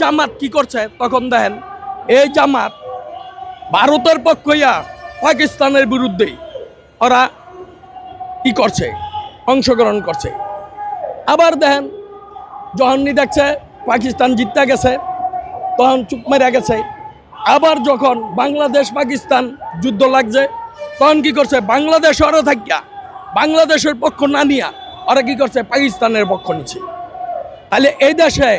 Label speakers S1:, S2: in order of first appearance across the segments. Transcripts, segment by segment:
S1: জামাত কি করছে? তখন দেখেন, এই জামাত ভারতের পক্ষ হইয়া পাকিস্তানের বিরুদ্ধে ওরা কি করছে, অংশগ্রহণ করছে। আবার দেখেন, যখনই দেখছে পাকিস্তান জিততে গেছে, তখন চুপ মেরে গেছে। আবার যখন বাংলাদেশ পাকিস্তান যুদ্ধ লাগছে, তখন কি করছে? বাংলাদেশ ওরা থাকিয়া, বাংলাদেশের পক্ষ না নিয়া ওরা কি করছে? পাকিস্তানের পক্ষ নিচ্ছে তাহলে এই দেশে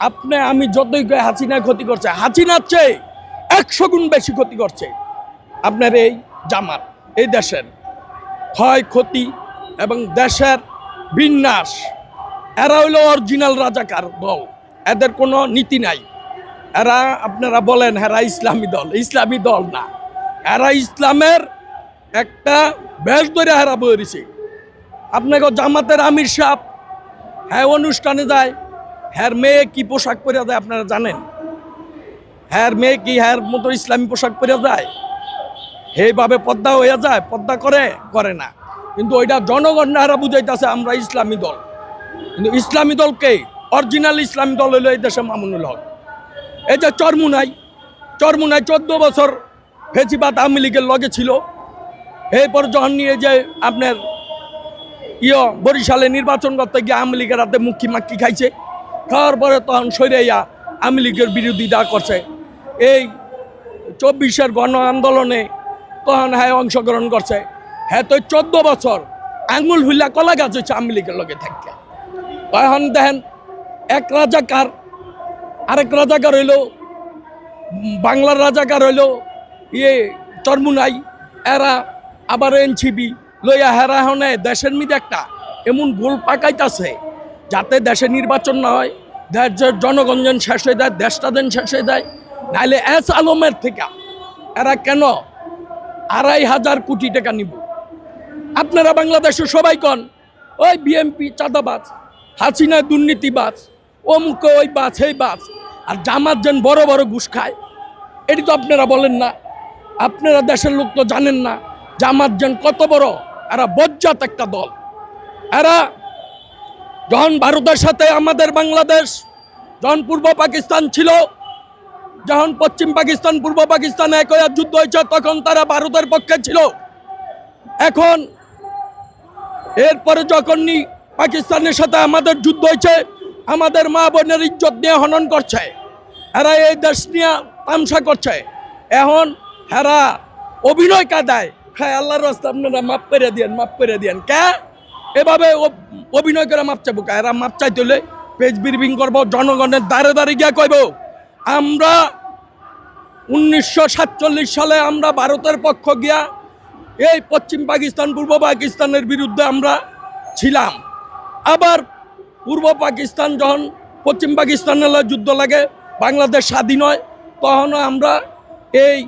S1: আপনি, আমি যতই হাসিনা ক্ষতি করছে, হাসিনার চেয়ে একশো গুণ বেশি ক্ষতি করছে। আপনার এই জামাত, এই দেশের ক্ষয় ক্ষতি এবং দেশের বিন্যাস, এরা হইল অরিজিনাল রাজাকার দল। এদের কোনো নীতি নাই। এরা, আপনারা বলেন, এরা ইসলামী দল। ইসলামী দল না। এরা ইসলামের একটা বেশ ধরে হেরা বইছে। আপনাকে জামাতের আমির সাহ হ্যাঁ অনুষ্ঠানে যায় হ্যার মেয়ে কি পোশাক পরে যায় আপনারা জানেন? হ্যার মেয়ে কি হ্যার মতো ইসলামী পোশাক পরে যায়? এইভাবে পদ্মা হয়ে যায়, পদ্মা করে করে না। কিন্তু ওইটা জনগণ হারা বুঝাইতেছে, আমরা ইসলামী দল। কিন্তু ইসলামী দলকে অরিজিনাল ইসলামী দল হইল এই দেশে মামুনুল হক। এই যে চরমুনাই চরমুনাই চোদ্দ বছর ফেসিবাদ আওয়ামী লীগের লগে ছিল। এরপর যখন নিয়ে যে আপনার ইয় বরিশালে নির্বাচন করতে গিয়ে আওয়ামী লীগের হাতে মুখি মাক্কি খাইছে খাওয়ার পরে তখন সৈরাইয়া আওয়ামী লীগের বিরোধিতা করছে। এই চব্বিশের গণ আন্দোলনে তখন হ্যাঁ অংশগ্রহণ করছে। হ্যাঁ তো চোদ্দ বছর আঙুল হুল্লা কলা গাছ হচ্ছে আওয়ামী লীগের লগে থাকে তখন দেখেন, এক রাজাকার, আরেক রাজাকার হইল, বাংলার রাজাকার হইল ইয়ে চরমুনাই, এরা আবার এনছিবি লইয়া হেরা হনে দেশের মিদে একটা, এমন গোল পাকাইতাছে। যাতে দেশে নির্বাচন না হয়, দেশের জনগণ যেন শেষ হয়ে দেয় দেশটা যেন শেষ হয়ে দেয় নাহলে এস আলমের থেকে এরা কেন আড়াই হাজার কোটি টাকা নিব? আপনারা বাংলাদেশে সবাই কন, ওই বিএমপি চাঁদাবাজ হাসিনা দুর্নীতিবাজ, অমুক ওই বাস এই বাস আর জামাত যেন বড় বড় ঘুষ খায়। এটি তো আপনারা বলেন না। আপনারা দেশের লোক তো জানেন না, জামাত যেন কত বড়, এরা বজ্জাত একটা দল। এরা যখন ভারতের সাথে আমাদের বাংলাদেশ, যখন পূর্ব পাকিস্তান ছিল, যখন পশ্চিম পাকিস্তান, পূর্ব পাকিস্তান এক যুদ্ধ হয়েছে, তখন তারা ভারতের পক্ষে ছিল। এখন, এরপরে যখন পাকিস্তানের সাথে আমাদের যুদ্ধ হয়েছে, আমাদের মা বোনের ইজ্জত নিয়ে হনন করছে। এরা এই দেশ নিয়ে তামসা করছে। এখন হেরা অভিনয় কাদায়। হ্যাঁ আল্লাহর আপনারা মাফ করে দিয়েন, মাফ করে দিয়েন। কে? এভাবে অভিনয় করে মাপ কে? এরা মাপ চাইতে পেজ বিরবিং করব, জনগণের দ্বারে দ্বারে গিয়া কইব। আমরা উনিশশো সাতচল্লিশ সালে আমরা ভারতের পক্ষ গিয়া এই পশ্চিম পাকিস্তান, পূর্ব পাকিস্তানের বিরুদ্ধে আমরা ছিলাম। আবার পূর্ব পাকিস্তান যখন পশ্চিম পাকিস্তানের যুদ্ধ লাগে, বাংলাদেশ স্বাধীন হয়, তখনও আমরা এই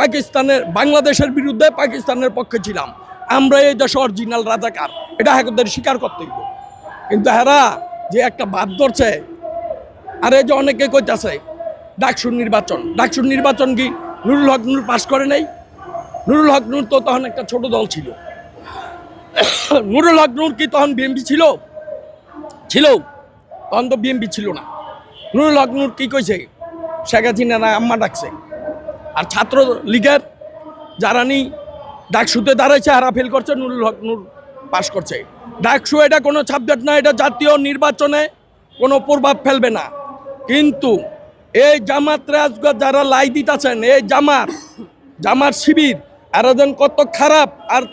S1: পাকিস্তানের, বাংলাদেশের বিরুদ্ধে পাকিস্তানের পক্ষে ছিলাম। আমরা এই দেশে অরিজিনাল রাজাকার। এটা হ্যাঁ স্বীকার করতে হইব। কিন্তু হেরা যে একটা ভাব ধরছে, আর এই যে অনেকে কইতাছে, ডাকসুর নির্বাচন। ডাকসুর নির্বাচন কি নুরুল হক নূর পাশ করে নাই? নুরুল হক নূর তো তখন একটা ছোট দল ছিল। নুরুল হক নূর কি তখন বিএমপি ছিল? ছিল। তখন তো বিএমপি ছিল না। নুরুল হক নূর কি কইছে? শেখ হাসিনা আম্মা ডাকছে। আর ছাত্র লীগের যারা নি ডাকসুতে দাঁড়াইছে হারা ফেল করছে, নুরুল হক নূর পাশ করছে। ডাকসু এটা কোনো সাবজেক্ট না, এটা জাতীয় নির্বাচনে কোনো প্রভাব ফেলবে না। কিন্তু এই জামাত রাজগর যারা লাই দিতেছেন, এই জামাত জামাত শিবির, এরা যেন কত খারাপ। আর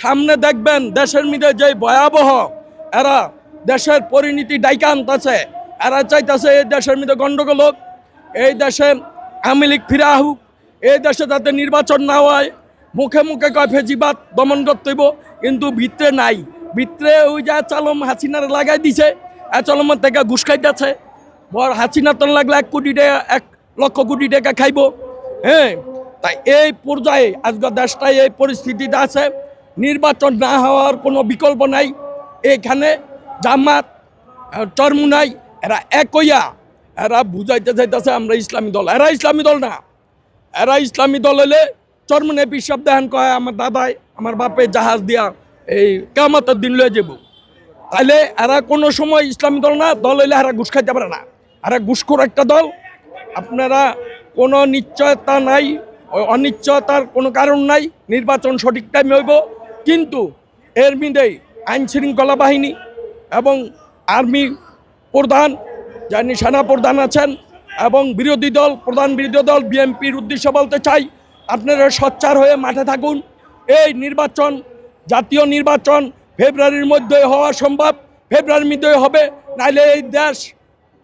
S1: সামনে দেখবেন দেশের মধ্যে যে ভয়াবহ এরা দেশের পরিণতি ডাইকা আনতেছে, এরা চাইতেছে এই দেশের মধ্যে গন্ডগোল হোক, এই দেশে আওয়ামী লীগ ফিরে আহুক এই দেশে যাতে নির্বাচন না হয়। মুখে মুখে কয় ফেজিবাদ দমন করতে হইব কিন্তু ভিতরে নাই। ভিতরে ওই যা চালম হাসিনার লাগাই দিছে এ চলমের থেকে ঘুষ খাইতেছে বর হাসিনা তন লাগলে এক কোটি টাকা এক লক্ষ কোটি টাকা খাইব হ্যাঁ? তাই এই পর্যায়ে আজকের দেশটাই এই পরিস্থিতিতে আছে। নির্বাচন না হওয়ার কোনো বিকল্প নাই। এখানে জামাত আহ, চরমুনাই এরা এক হইয়া এরা বুঝাইতে চাইতেছে আমরা ইসলামী দল। এরা ইসলামী দল না। এরা ইসলামী দল হলে চরমুনে পিসাব দেহান কয়, আমার দাদাই, আমার বাপে জাহাজ দিয়া এই কামাতের দিন লয়ে যাব তাইলে এরা কোনো সময় ইসলামী দল না, দল হইলে এরা ঘুষ খাইতে পারে না। আর এক ঘুষখোর একটা দল। আপনারা কোনো নিশ্চয়তা নাই অনিশ্চয়তার কোনো কারণ নাই, নির্বাচন সঠিক টাইমে হইব। কিন্তু এর মিদেই আইন শৃঙ্খলা বাহিনী এবং আর্মি প্রধান যিনি সেনা প্রধান আছেন, এবং বিরোধী দল, প্রধান বিরোধী দল, বিএনপির উদ্দেশ্য বলতে চাই আপনারা সচ্চার হয়ে মাঠে থাকুন। এই নির্বাচন, জাতীয় নির্বাচন ফেব্রুয়ারির মধ্যে হওয়া সম্ভব। ফেব্রুয়ারির মধ্যে হবে, নাইলে এই দেশ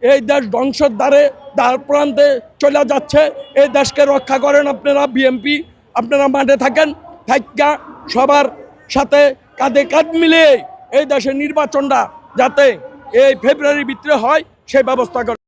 S1: এই দেশ ধ্বংসের দ্বারে দ্বার প্রান্তে চলে যাচ্ছে। এই দেশকে রক্ষা করেন আপনারা বিএমপি আপনারা মাঠে থাকেন থাকা সবার সাথে কাঁধে কাঁধ মিলিয়ে এই দেশের নির্বাচনটা যাতে এই ফেব্রুয়ারির ভিতরে হয়, সেই ব্যবস্থা করেন।